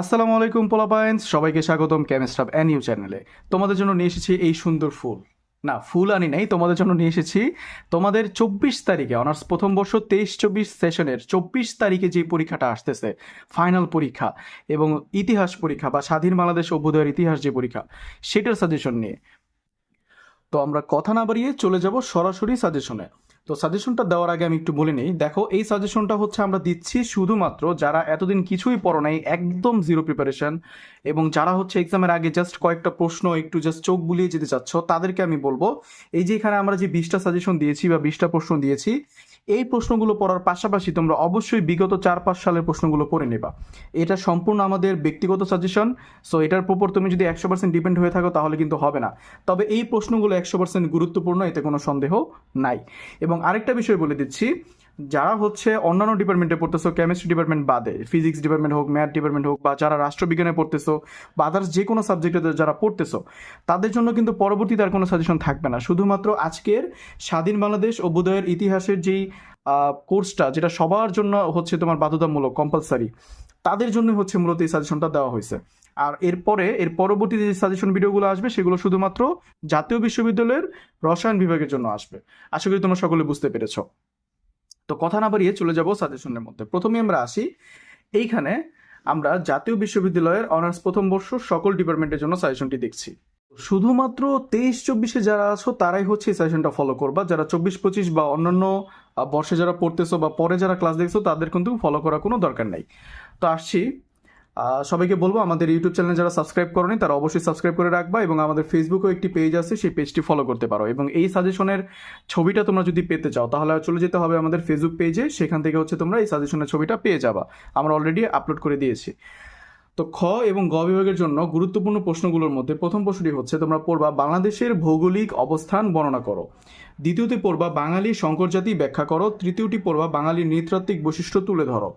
আসসালামু আলাইকুম পোলাপায়েন্স সবাইকে স্বাগতম কেমিস্ট্রাপ অ্যান ইউ চ্যানেলে তোমাদের জন্য নিয়ে এসেছি এই সুন্দর ফুল। না, ফুল আনি নাই, তোমাদের জন্য নিয়ে এসেছি তোমাদের চব্বিশ তারিখে, অনার্স প্রথম বর্ষ তেইশ চব্বিশ সেশনের চব্বিশ তারিখে যে পরীক্ষাটা আসতেছে ফাইনাল পরীক্ষা এবং ইতিহাস পরীক্ষা বা স্বাধীন বাংলাদেশ অভ্যুদয়ের ইতিহাস যে পরীক্ষা, সেটার সাজেশন নিয়ে। তো আমরা কথা না বাড়িয়ে চলে যাব সরাসরি সাজেশনে তো সাজেশনটা দেওয়ার আগে আমি একটু বলে নিই। দেখো, এই সাজেশনটা হচ্ছে আমরা দিচ্ছি শুধুমাত্র যারা এতদিন কিছুই পড়ো নাই, একদম জিরো প্রিপারেশন এবং যারা হচ্ছে এক্সামের আগে জাস্ট কয়েকটা প্রশ্ন, একটু জাস্ট চোখ বুলিয়ে যেতে চাচ্ছ, তাদেরকে আমি বলব, এই যে এখানে আমরা যে বিশটা সাজেশন দিয়েছি বা বিশটা প্রশ্ন দিয়েছি এই প্রশ্নগুলো পড়ার পাশাপাশি তোমরা অবশ্যই বিগত চার, পাঁচ সালের প্রশ্নগুলো পড়ে নেবা। এটা সম্পূর্ণ আমাদের ব্যক্তিগত সাজেশন সো এটার উপর তুমি যদি একশো পার্সেন্ট ডিপেন্ড হয়ে থাকো তাহলে কিন্তু হবে না। তবে এই প্রশ্নগুলো একশো পার্সেন্ট গুরুত্বপূর্ণ, এতে কোনো সন্দেহ নাই। এবং আরেকটা বিষয় বলে দিচ্ছি যারা হচ্ছে অন্যান্য ডিপার্টমেন্টে পড়তেছো কেমিস্ট্রি ডিপার্টমেন্ট বাদে ফিজিক্স ডিপার্টমেন্ট হোক ম্যাথ ডিপার্টমেন্ট হোক, বা যারা রাষ্ট্রবিজ্ঞানে পড়তেছো, বা আদার্স যে কোনো সাবজেক্টে যারা পড়তেছো, তাদের জন্য কিন্তু পরবর্তীতে আর কোনো সাজেশন থাকবে না। শুধুমাত্র আজকের স্বাধীন বাংলাদেশ অভ্যুদয়ের ইতিহাসের যেই কোর্সটা যেটা সবার জন্য হচ্ছে তোমার বাধ্যতামূলক কম্পালসারি তাদের জন্য হচ্ছে মূলত এই সাজেশনটা দেওয়া হয়েছে। আর এরপরে, এর পরবর্তী যে সাজেশন ভিডিওগুলো আসবে, সেগুলো শুধুমাত্র জাতীয় বিশ্ববিদ্যালয়ের রসায়ন বিভাগের জন্য আসবে। আশা করি তোমরা সকলে বুঝতে পেরেছ। তো কথা না বাড়িয়ে চলে যাব সাজেশনের মধ্যে। প্রথমে আমরা আসি, এইখানে আমরা জাতীয় বিশ্ববিদ্যালয়ের অনার্স প্রথম বর্ষ সকল ডিপার্টমেন্টের জন্য সাজেশনটি দেখছি। শুধুমাত্র তেইশ চব্বিশে যারা আছো, তারাই হচ্ছে এই সাজেশনটা ফলো করবা। যারা চব্বিশ, পঁচিশ বা অন্যান্য বর্ষে যারা পড়তেছো বা পরে যারা ক্লাস দেখছ, তাদের কিন্তু ফলো করার কোনো দরকার নাই। তো আসছি সবাইকে বলব, আমাদের ইউটিউব চ্যানেল যারা সাবস্ক্রাইব করেনি, তারা অবশ্যই সাবস্ক্রাইব করে রাখবা এবং আমাদের ফেসবুকেও একটি পেজ আছে, সেই পেজটি ফলো করতে পারো। এবং এই সাজেশনের ছবিটা তোমরা যদি পেতে চাও, তাহলে চলে যেতে হবে আমাদের ফেসবুক পেজে সেখান থেকে হচ্ছে তোমরা এই সাজেশনের ছবিটা পেয়ে যাবা। আমরা অলরেডি আপলোড করে দিয়েছি। তো খ এবং গ বিভাগের জন্য গুরুত্বপূর্ণ প্রশ্নগুলোর মধ্যে প্রথম প্রশ্নটি হচ্ছে, তোমরা পড়বা, বাংলাদেশের ভৌগোলিক অবস্থান বর্ণনা করো। দ্বিতীয়টি পড়বা বাঙালি সংকর জাতি ব্যাখ্যা করো। তৃতীয়টি পড়বা বাঙালির নৃতাত্ত্বিক বৈশিষ্ট্য তুলে ধরো।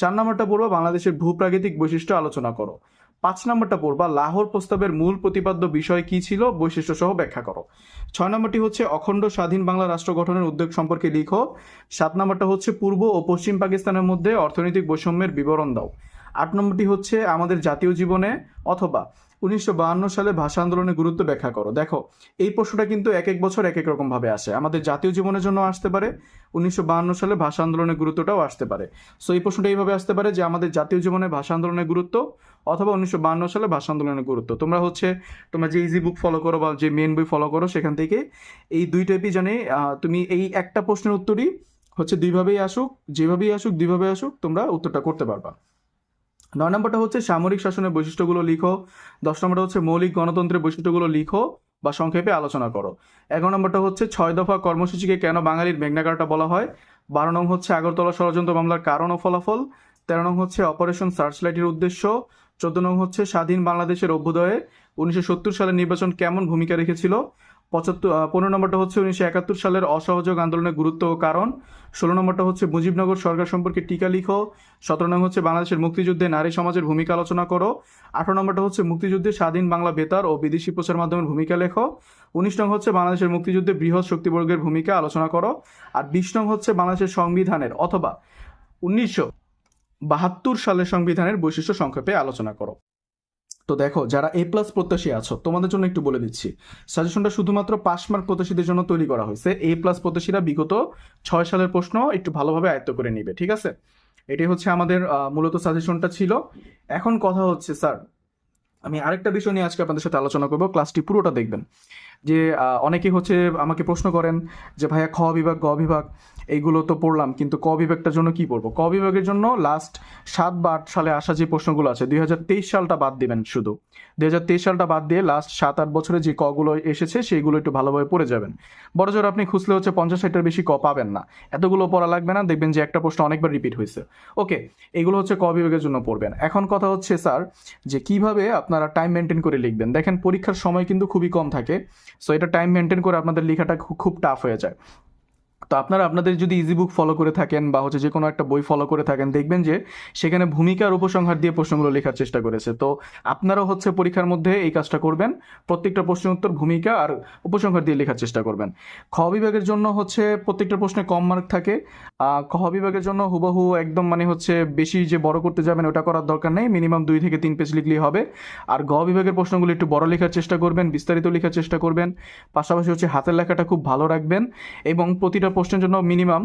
চার নম্বরটা পড়বা বাংলাদেশের ভূপ্রাকৃতিক বৈশিষ্ট্য আলোচনা করো। পাঁচ নম্বরটা পড়বা লাহোর প্রস্তাবের মূল প্রতিপাদ্য বিষয় কী ছিল বৈশিষ্ট্য সহ ব্যাখ্যা করো। ছয় নম্বরটি হচ্ছে অখণ্ড স্বাধীন বাংলা রাষ্ট্র গঠনের উদ্যোগ সম্পর্কে লিখো। সাত নম্বরটা হচ্ছে পূর্ব ও পশ্চিম পাকিস্তানের মধ্যে অর্থনৈতিক বৈষম্যের বিবরণ দাও। আট নম্বরটি হচ্ছে আমাদের জাতীয় জীবনে অথবা উনিশশো সালে ভাষা আন্দোলনের গুরুত্ব ব্যাখ্যা করো। দেখো, এই প্রশ্নটা কিন্তু এক এক বছর এক এক রকম ভাবে আসে। আমাদের জাতীয় জীবনের জন্য আসতে পারে, উনিশশো সালে ভাষা আন্দোলনের গুরুত্বটাও আসতে পারে। সো এই প্রশ্নটা এইভাবে আসতে পারে যে আমাদের জাতীয় জীবনে ভাষা আন্দোলনের গুরুত্ব অথবা উনিশশো সালে ভাষা আন্দোলনের গুরুত্ব। তোমরা হচ্ছে, তোমরা যে ইজি বুক ফলো করো বা যে মেন বই ফলো করো, সেখান থেকে এই দুই টাইপই জানে তুমি এই একটা প্রশ্নের উত্তরই হচ্ছে দুইভাবেই আসুক, যেভাবেই আসুক দুইভাবে আসুক, তোমরা উত্তরটা করতে পারবা। নয় নম্বরটা হচ্ছে সামরিক শাসনের বৈশিষ্ট্যগুলো লিখো। দশ নম্বরটা হচ্ছে মৌলিক গণতন্ত্রের বৈশিষ্ট্যগুলো লিখো বা সংক্ষেপে আলোচনা করো। এগারো নম্বরটা হচ্ছে ছয় দফা কর্মসূচিকে কেন বাঙালির মেঘনাকারটা বলা হয়? বারো নং হচ্ছে আগরতলা ষড়যন্ত্র মামলার কারণ ও ফলাফল। তেরো নং হচ্ছে অপারেশন সার্চলাইটের উদ্দেশ্য। চোদ্দ নং হচ্ছে স্বাধীন বাংলাদেশের অভ্যুদয়ে উনিশশো সত্তর সালের নির্বাচন কেমন ভূমিকা রেখেছিল? পঁচাত্তর পনেরো নম্বরটা হচ্ছে উনিশশো একাত্তর সালের অসহযোগ আন্দোলনের গুরুত্ব ও কারণ। ষোলো নম্বরটা হচ্ছে মুজিবনগর সরকার সম্পর্কে টিকা লিখো। সতেরো নং হচ্ছে বাংলাদেশের মুক্তিযুদ্ধে নারী সমাজের ভূমিকা আলোচনা করো। আঠারো নম্বরটা হচ্ছে মুক্তিযুদ্ধে স্বাধীন বাংলা বেতার ও বিদেশি প্রচার মাধ্যমের ভূমিকা লেখো। উনিশ নং হচ্ছে বাংলাদেশের মুক্তিযুদ্ধে বৃহৎ শক্তিবর্গের ভূমিকা আলোচনা করো। আর বিশ নং হচ্ছে বাংলাদেশের সংবিধানের, অথবা উনিশশো বাহাত্তর সালের সংবিধানের বৈশিষ্ট্য সংক্ষেপে আলোচনা করো। তো দেখো, যারা এ প্লাস প্রত্যাশী আছো, তোমাদের জন্য একটু বলে দিচ্ছি। সাজেশনটা শুধুমাত্র পাস মার্ক প্রত্যাশীদের জন্য তৈরি করা হয়েছে। এ প্লাস প্রত্যাশীরা বিগত ছয় সালের প্রশ্ন একটু ভালোভাবে আয়ত্ত করে নিবে, ঠিক আছে? এটাই হচ্ছে আমাদের মূলত সাজেশনটা ছিল। এখন কথা হচ্ছে, স্যার, আমি আরেকটা বিষয় নিয়ে আজকে আপনাদের সাথে আলোচনা করব। ক্লাসটি পুরোটা দেখবেন। যে অনেকে হচ্ছে আমাকে প্রশ্ন করেন যে, ভাইয়া, খ বিভাগ, গ বিভাগ? এইগুলো তো পড়লাম, কিন্তু ক বিভাগটার জন্য কি পড়ব? ক বিভাগের জন্য লাস্ট সাত বা আট সালে আসা যে প্রশ্নগুলো আছে, দুই হাজার তেইশ সালটা বাদ দিবেন শুধু। দুই হাজার তেইশ সালটা বাদ দিয়ে লাস্ট সাত আট বছরে যে কগুলো এসেছে, সেইগুলো একটু ভালোভাবে পড়ে যাবেন। বড় জোর আপনি খুঁজলে হচ্ছে পঞ্চাশ ষাটের বেশি ক পাবেন না। এতগুলো পড়া লাগবে না, দেখবেন যে একটা প্রশ্ন অনেকবার রিপিট হয়েছে। ওকে এগুলো হচ্ছে ক বিভাগের জন্য পড়বেন। এখন কথা হচ্ছে, স্যার, যে কীভাবে আপনারা টাইম মেনটেন করে লিখবেন? দেখেন, পরীক্ষার সময় কিন্তু খুবই কম থাকে সো এটা টাইম মেনটেন করে আপনাদের লেখাটা খুব টাফ হয়ে যায়। তো আপনারা আপনাদের যদি ইজি বুক ফলো করে থাকেন বা হচ্ছে যে কোনো একটা বই ফলো করে থাকেন, দেখবেন যে সেখানে ভূমিকার উপসংহার দিয়ে প্রশ্নগুলো লেখার চেষ্টা করেছে। তো আপনারাও হচ্ছে পরীক্ষার মধ্যে এই কাজটা করবেন, প্রত্যেকটা প্রশ্নের উত্তর ভূমিকা আর উপসংহার দিয়ে লেখার চেষ্টা করবেন। খ বিভাগের জন্য হচ্ছে প্রত্যেকটা প্রশ্নে কম মার্ক থাকে। খ বিভাগের জন্য হুবহু একদম মানে হচ্ছে বেশি যে বড় করতে যাবেন ওটা করার দরকার নেই, মিনিমাম দুই থেকে তিন পেজ লিখলেই হবে। আর গ বিভাগের প্রশ্নগুলো একটু বড় লেখার চেষ্টা করবেন, বিস্তারিত লেখার চেষ্টা করবেন। পাশাপাশি হচ্ছে হাতের লেখাটা খুব ভালো রাখবেন এবং প্রতিটা প্রশ্নের জন্য মিনিমাম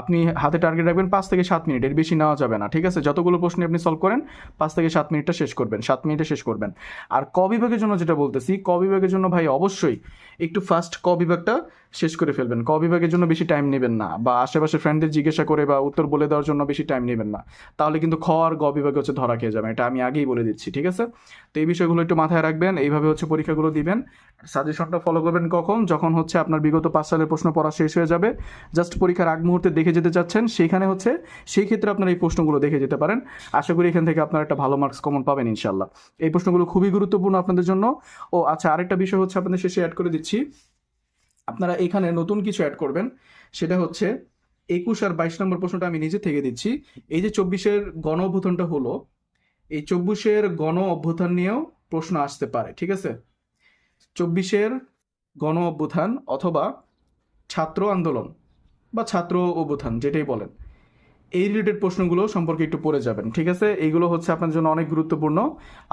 আপনি হাতে টার্গেট রাখবেন পাঁচ থেকে সাত মিনিট, এর বেশি নেওয়া যাবে না, ঠিক আছে? যতগুলো প্রশ্ন আপনি সলভ করেন, পাঁচ থেকে সাত মিনিটটা শেষ করবেন, সাত মিনিটে শেষ করবেন। আর ক বিভাগের জন্য যেটা বলতেছি, ক বিভাগের জন্য ভাই অবশ্যই একটু ফার্স্ট ক বিভাগটা শেষ করে ফেলবেন। ক বিভাগের জন্য বেশি টাইম নেবেন না বা আশেপাশে ফ্রেন্ডদের জিজ্ঞাসা করে বা উত্তর বলে দেওয়ার জন্য বেশি টাইম নেবেন না। তাহলে কিন্তু খ আর গ বিভাগে হচ্ছে ধরা খেয়ে যাবে। এটা আমি আগেই বলে দিচ্ছি, ঠিক আছে? তো এই বিষয়গুলো একটু মাথায় রাখবেন, এইভাবে হচ্ছে পরীক্ষাগুলো দিবেন। সাজেশনটা ফলো করবেন কখন? যখন হচ্ছে আপনার বিগত পাঁচ সালের প্রশ্ন পড়া শেষ হয়ে যাবে। জাস্ট পরীক্ষার আগ মুহূর্তে দেখে যেতে চাচ্ছেন, সেইখানে হচ্ছে সেই ক্ষেত্রে আপনারা এই প্রশ্নগুলো দেখে যেতে পারেন। আশা করি এখান থেকে আপনারা একটা ভালো মার্কস কমন পাবেন ইনশাল্লাহ এই প্রশ্নগুলো খুবই গুরুত্বপূর্ণ আপনাদের জন্য। ও আচ্ছা আরেকটা বিষয় হচ্ছে আপনাদের শেষে অ্যাড করে দিচ্ছি। আপনারা এখানে নতুন কিছু অ্যাড করবেন। সেটা হচ্ছে একুশ আর বাইশ নম্বর প্রশ্নটা আমি নিজে থেকে দিচ্ছি। এই যে চব্বিশের গণ অভ্যুত্থানটা হলো, এই চব্বিশের গণ অভ্যুত্থান নিয়েও প্রশ্ন আসতে পারে, ঠিক আছে? চব্বিশের গণ অভ্যুত্থান অথবা ছাত্র আন্দোলন বা ছাত্র অভ্যুত্থান, যেটাই বলেন। এই রিলেটেড প্রশ্নগুলো সম্পর্কে একটু পড়ে যাবেন, ঠিক আছে? এইগুলো হচ্ছে আপনার জন্য অনেক গুরুত্বপূর্ণ।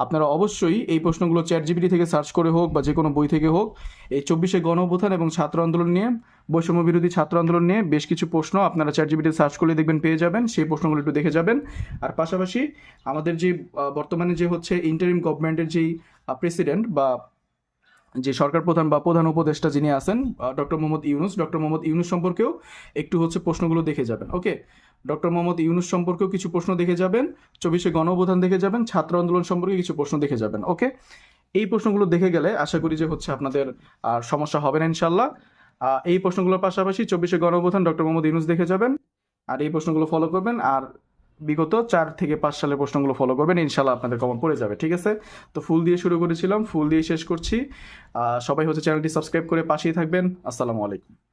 আপনারা অবশ্যই এই প্রশ্নগুলো চ্যাট জিবিটি থেকে সার্চ করে হোক বা যে কোনো বই থেকে হোক, এই চব্বিশে গণ অভ্যুত্থান এবং ছাত্র আন্দোলন নিয়ে, বৈষম্য বিরোধী ছাত্র আন্দোলন নিয়ে বেশ কিছু প্রশ্ন আপনারা চ্যাট জিবিটি সার্চ করলে দেখবেন পেয়ে যাবেন, সেই প্রশ্নগুলো একটু দেখে যাবেন। আর পাশাপাশি আমাদের যে বর্তমানে যে হচ্ছে ইন্টারিম গভর্নমেন্টের যেই প্রেসিডেন্ট বা যে সরকার প্রধান বা প্রধান উপদেষ্টা যিনি আছেন ডক্টর মোহাম্মদ ইউনুস, ডক্টর মোহাম্মদ ইউনুস সম্পর্কেও একটু হচ্ছে প্রশ্নগুলো দেখে যাবেন ওকে ডক্টর মোহাম্মদ ইউনুস সম্পর্কেও কিছু প্রশ্ন দেখে যাবেন, চব্বিশে গণ অভ্যুত্থান দেখে যাবেন, ছাত্র আন্দোলন সম্পর্কে কিছু প্রশ্ন দেখে যাবেন ওকে এই প্রশ্নগুলো দেখে গেলে আশা করি যে হচ্ছে আপনাদের আর সমস্যা হবে না ইনশাল্লাহ এই প্রশ্নগুলোর পাশাপাশি চব্বিশে গণ অভ্যুত্থান ডক্টর মোহাম্মদ ইউনুস দেখে যাবেন, আর এই প্রশ্নগুলো ফলো করবেন, আর বিগত চার থেকে পাঁচ সালের প্রশ্নগুলো ফলো করবেন ইনশাল্লাহ আপনাদের কমন পড়ে যাবে, ঠিক আছে? তো ফুল দিয়ে শুরু করেছিলাম, ফুল দিয়ে শেষ করছি। সবাই হচ্ছে চ্যানেলটি সাবস্ক্রাইব করে পাশেই থাকবেন। আসসালামু আলাইকুম।